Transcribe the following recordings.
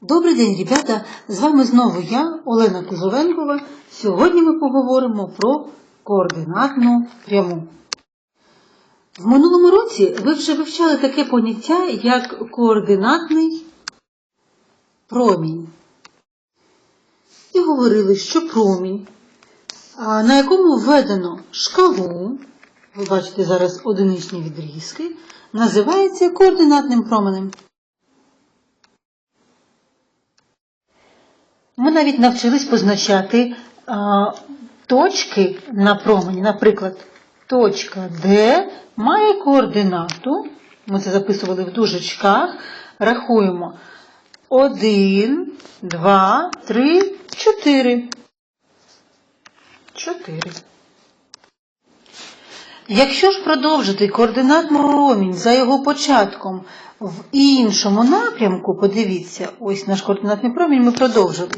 Добрий день, ребята! З вами знову я, Олена Кузовенкова. Сьогодні ми поговоримо про координатну пряму. В минулому році ви вже вивчали таке поняття, як координатний промінь. І говорили, що промінь, на якому введено шкалу, ви бачите зараз одиничні відрізки, називається координатним променем. Ми навіть навчились позначати а, точки на промені. Наприклад, точка D має координату, ми це записували в дужечках, рахуємо 1, 2, 3, 4. 4. Якщо ж продовжити координатний промінь за його початком в іншому напрямку, подивіться, ось наш координатний промінь ми продовжили,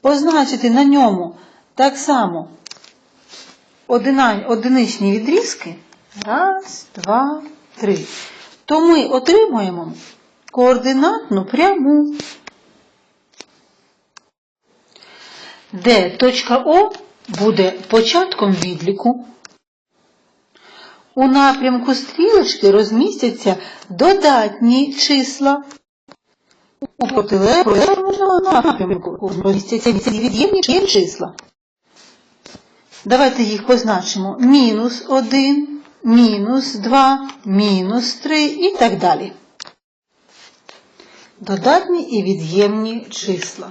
позначити на ньому так само одиничні відрізки, раз, два, три, то ми отримуємо координатну пряму, де точка О буде початком відліку, у напрямку стрілочки розмістяться додатні числа. У протилежному напрямку розмістяться від'ємні числа. Давайте їх позначимо. Мінус 1, мінус 2, мінус 3 і так далі. Додатні і від'ємні числа.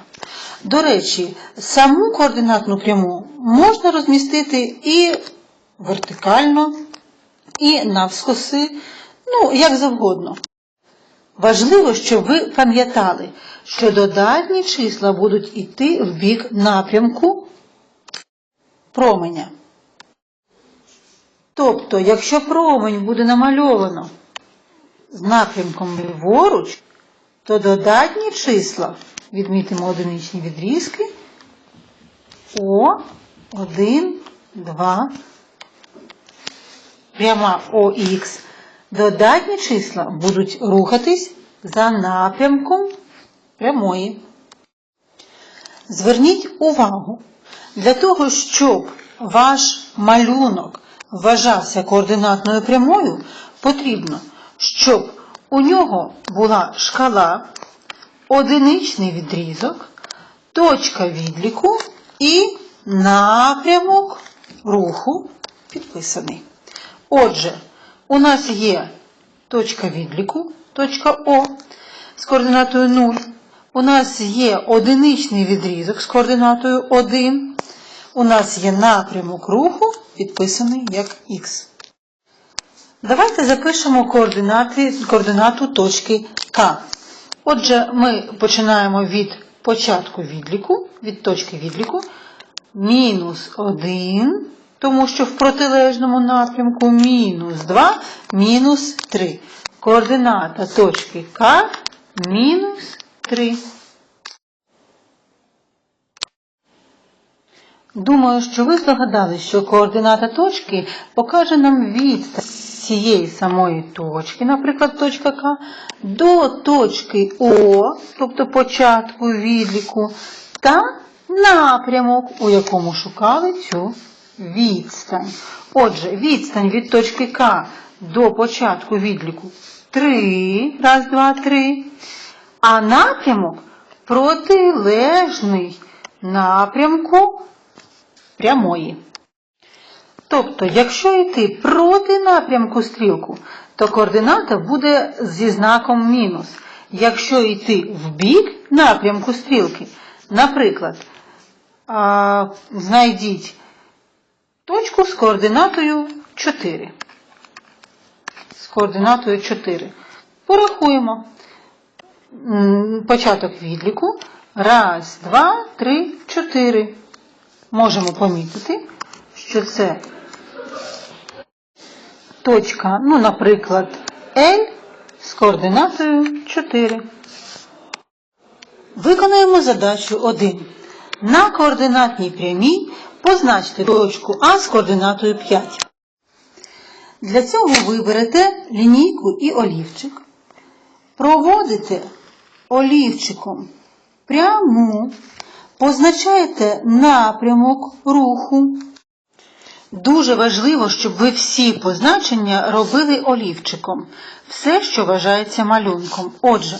До речі, саму координатну пряму можна розмістити і вертикально, і навскоси, ну, як завгодно. Важливо, щоб ви пам'ятали, що додатні числа будуть йти в бік напрямку променя. Тобто, якщо промень буде намальовано з напрямком ліворуч, то додатні числа, відмітимо одиничні відрізки, О, 1, 2, пряма ОХ, додатні числа будуть рухатись за напрямком прямої. Зверніть увагу, для того, щоб ваш малюнок вважався координатною прямою, потрібно, щоб у нього була шкала, одиничний відрізок, точка відліку і напрямок руху підписаний. Отже, у нас є точка відліку, точка О з координатою 0. У нас є одиничний відрізок з координатою 1. У нас є напрямок руху, підписаний як Х. Давайте запишемо координати, координату точки К. Отже, ми починаємо від початку відліку, від точки відліку, мінус 1, тому що в протилежному напрямку мінус 2, мінус 3. Координата точки К мінус 3. Думаю, що ви здогадалися, що координата точки покаже нам відстань цієї самої точки, наприклад, точка К, до точки О, тобто початку відліку, та напрямок, у якому шукали цю відстань. Отже, відстань від точки К до початку відліку 3, раз, два, три, а напрямок протилежний напрямку прямої. Тобто, якщо йти проти напрямку стрілку, то координата буде зі знаком мінус. Якщо йти в бік напрямку стрілки, наприклад, знайдіть точку з координатою 4. З координатою 4. Порахуємо початок відліку. Раз, два, три, чотири. Можемо помітити, що це точка, ну, наприклад, L з координатою 4. Виконуємо задачу 1. На координатній прямій позначте точку А з координатою 5. Для цього виберете лінійку і олівчик, проводите олівчиком пряму, позначаєте напрямок руху. Дуже важливо, щоб ви всі позначення робили олівчиком. Все, що вважається малюнком. Отже,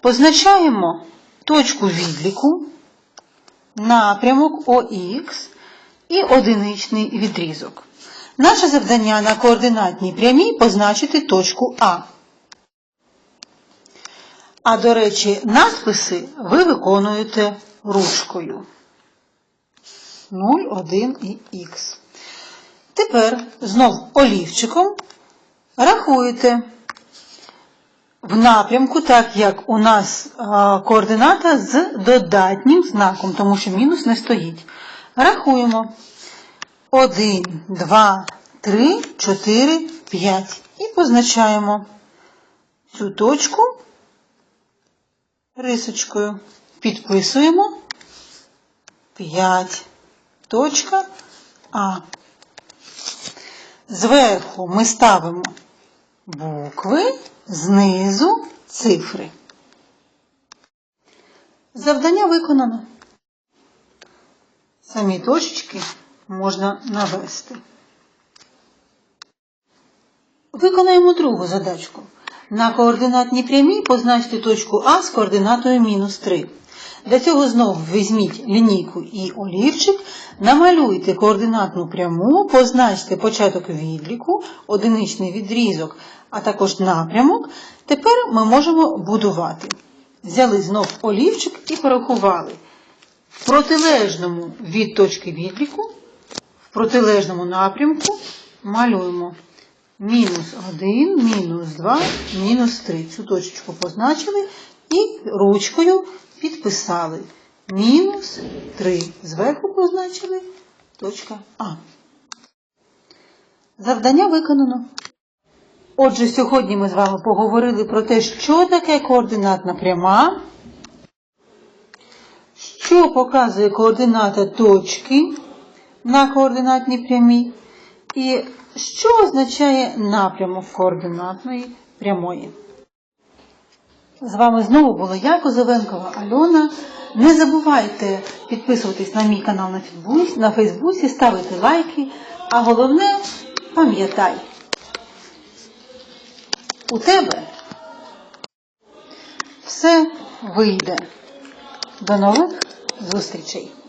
позначаємо точку відліку, напрямок ОХ і одиничний відрізок. Наше завдання на координатній прямій позначити точку А. А до речі, надписи ви виконуєте ручкою. 0, 1 і х. Тепер знов олівчиком рахуєте в напрямку, так як у нас координата з додатнім знаком, тому що мінус не стоїть. Рахуємо 1, 2, 3, 4, 5 і позначаємо цю точку рисочкою. Підписуємо 5. Точка А. Зверху ми ставимо букви, знизу цифри. Завдання виконано. Самі точечки можна навести. Виконаємо другу задачку. На координатній прямій позначте точку А з координатою мінус 3. Для цього знову візьміть лінійку і олівчик, намалюйте координатну пряму, позначте початок відліку, одиничний відрізок, а також напрямок. Тепер ми можемо будувати. Взяли знов олівчик і порахували. В протилежному від точки відліку, в протилежному напрямку малюємо мінус 1, мінус 2, мінус 3. Цю точечку позначили і ручкою підписали. Мінус 3. Зверху позначили точка А. Завдання виконано. Отже, сьогодні ми з вами поговорили про те, що таке координатна пряма, що показує координата точки на координатній прямій, і що означає напрямок координатної прямої. З вами знову була я, Козовенкова Альона. Не забувайте підписуватись на мій канал на Фейсбуці, на Фейсбуці, ставити лайки. А головне, пам'ятай, у тебе все вийде. До нових Vos srečej.